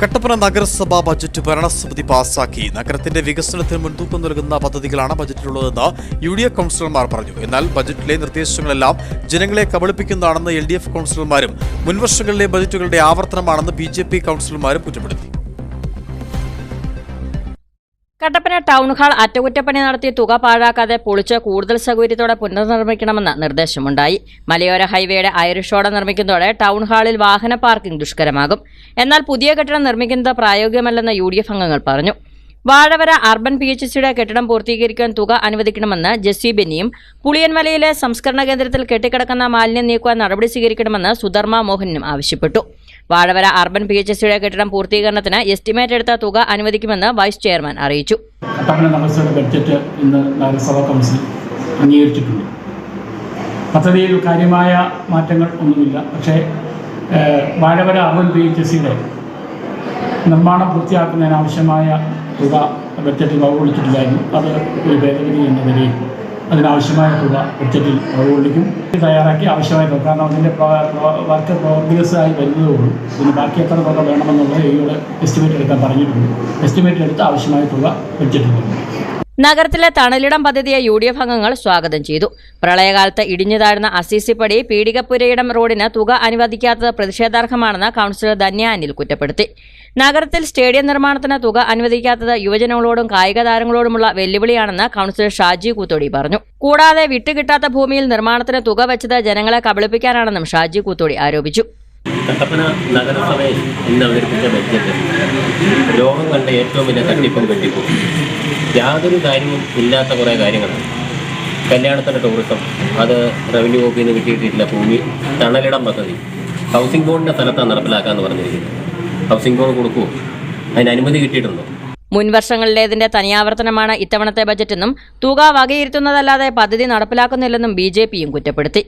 കട്ടപ്പന നഗരസഭാ ബജറ്റ് ഭരണസമിതി പാസാക്കി. നഗരത്തിന്റെ വികസനത്തിന് മുൻതൂക്കം നൽകുന്ന പദ്ധതികളാണ് ബജറ്റിലുള്ളതെന്ന് യു ഡി എഫ് കൗൺസിലർമാർ പറഞ്ഞു. എന്നാൽ ബജറ്റിലെ നിർദ്ദേശങ്ങളെല്ലാം ജനങ്ങളെ കബളിപ്പിക്കുന്നതാണെന്ന് എൽ ഡി എഫ് കൗൺസിലർമാരും മുൻവർഷങ്ങളിലെ ബജറ്റുകളുടെ ആവർത്തനമാണെന്ന് ബി ജെ പി കൗൺസിലർമാരും കുറ്റപ്പെടുത്തി. കട്ടപ്പന ടൗൺ ഹാൾ അറ്റകുറ്റപ്പണി നടത്തി തുക പാഴാക്കാതെ പൊളിച്ച് കൂടുതൽ സൗകര്യത്തോടെ പുനർനിർമ്മിക്കണമെന്ന് നിർദ്ദേശമുണ്ടായി. മലയോര ഹൈവേയുടെ ഐറിഷോടെ നിർമ്മിക്കുന്നതോടെ ടൗൺ ഹാളിൽ വാഹന പാർക്കിംഗ് ദുഷ്കരമാകും. എന്നാൽ പുതിയ കെട്ടിടം നിർമ്മിക്കുന്നത് പ്രായോഗികമല്ലെന്ന് യു ഡി എഫ് അംഗങ്ങൾ പറഞ്ഞു. വാഴവര അർബൻ പി എച്ച് സിയുടെ കെട്ടിടം പൂർത്തീകരിക്കാൻ തുക അനുവദിക്കണമെന്ന് ജെസ്സി ബെന്നിയും പുളിയൻമലയിലെ സംസ്കരണ കേന്ദ്രത്തിൽ കെട്ടിക്കിടക്കുന്ന മാലിന്യം നീക്കുവാൻ നടപടി സ്വീകരിക്കണമെന്ന് സുധർമ്മ മോഹനും ആവശ്യപ്പെട്ടു. വാഴവര അർബൻ പി എച്ച് സിയുടെ കെട്ടിടം പൂർത്തീകരണത്തിന് എസ്റ്റിമേറ്റ് എടുത്ത തുക അനുവദിക്കുമെന്ന് വൈസ് ചെയർമാൻ അറിയിച്ചു. ബഡ്ജറ്റ് ഇന്ന് നഗരസഭാ കൗൺസിൽ അംഗീകരിച്ചിട്ടുണ്ട്. പദ്ധതിയിൽ കാര്യമായ മാറ്റങ്ങൾ ഒന്നുമില്ല. പക്ഷേ വാഴവര അർബൻ പി എച്ച് സിയുടെ നിർമ്മാണം പൂർത്തിയാക്കുന്നതിനാവശ്യമായ തുക ബഡ്ജറ്റിൽ വകകൊള്ളിച്ചിട്ടില്ലായിരുന്നു അത് ഒരു ഭേദഗതി എന്ന നിലയിൽ അതിനാവശ്യമായ തുക ബഡ്ജറ്റിൽ ഇത് തയ്യാറാക്കി ആവശ്യമായ തുക. കാരണം അതിന്റെ വർക്ക് പ്രോഗ്രസ് ആയി വരുന്നതോടും ഇതിന് ബാക്കി എത്ര തുക വേണമെന്നുള്ളത് ഇവയോട് എസ്റ്റിമേറ്റ് എടുക്കാൻ പറഞ്ഞിട്ടുണ്ട്. എസ്റ്റിമേറ്റ് എടുത്ത് ആവശ്യമായ തുക ബഡ്ജറ്റിൽ വരും നഗരത്തിലെ തണലിടം പദ്ധതിയെ യു ഡി എഫ് അംഗങ്ങൾ സ്വാഗതം ചെയ്തു. പ്രളയകാലത്ത് ഇടിഞ്ഞു താഴ്ന്ന അസീസിപ്പടി പീടികപ്പുരയിടം റോഡിന് തുക അനുവദിക്കാത്തത് പ്രതിഷേധാർഹമാണെന്ന് കൗൺസിലർ ധന്യ അനിൽ കുറ്റപ്പെടുത്തി. നഗരത്തിൽ സ്റ്റേഡിയം നിർമ്മാണത്തിന് തുക അനുവദിക്കാത്തത് യുവജനങ്ങളോടും കായിക താരങ്ങളോടുമുള്ള വെല്ലുവിളിയാണെന്ന് കൗൺസിലർ ഷാജി കൂത്തോടി പറഞ്ഞു. കൂടാതെ വിട്ടുകിട്ടാത്ത ഭൂമിയിൽ നിർമ്മാണത്തിന് തുക വെച്ചത് ജനങ്ങളെ കബളിപ്പിക്കാനാണെന്നും ഷാജി കൂത്തോടി ആരോപിച്ചു. കട്ടപ്പന നഗരസഭയിൽ ഇന്ന് അവതരിപ്പിച്ച ബഡ്ജറ്റ് ലോകം കണ്ട ഏറ്റവും വലിയ തട്ടിപ്പും വെട്ടിപ്പും. യാതൊരു കാര്യവും ഇല്ലാത്ത കുറേ കാര്യങ്ങളാണ് കല്യാണത്തിന്റെ ടൂറിസം അത് റവന്യൂ വകുപ്പിൽ നിന്ന് കിട്ടിയിട്ടില്ല ഭൂമി തണലിടം പദ്ധതി. ഹൗസിംഗ് ബോർഡിന്റെ സ്ഥലത്താണ് നടപ്പിലാക്കാമെന്ന് പറഞ്ഞിരിക്കുന്നത്. ഹൗസിംഗ് ബോർഡ് കൊടുക്കുമോ അതിന് അനുമതി കിട്ടിയിട്ടുണ്ടോ? മുൻവർഷങ്ങളിലേതിന്റെ തനിയാവർത്തനമാണ് ഇത്തവണത്തെ ബജറ്റെന്നും തുക വകയിരുത്തുന്നതല്ലാതെ പദ്ധതി നടപ്പിലാക്കുന്നില്ലെന്നും ബി ജെ പിയും കുറ്റപ്പെടുത്തി.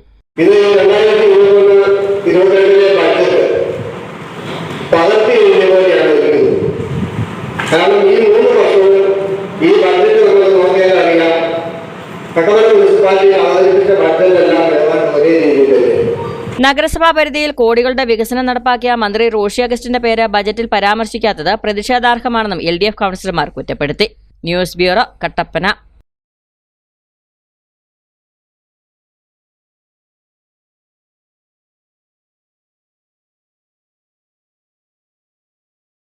നഗരസഭാ പരിധിയിൽ കോടികളുടെ വികസനം നടപ്പാക്കിയ മന്ത്രി റോഷി അഗസ്റ്റിന്റെ പേര് ബജറ്റിൽ പരാമർശിക്കാത്തത് പ്രതിഷേധാർഹമാണെന്നും എൽ ഡി എഫ് കൗൺസിലർമാർ കുറ്റപ്പെടുത്തി. News bureau Kattappana.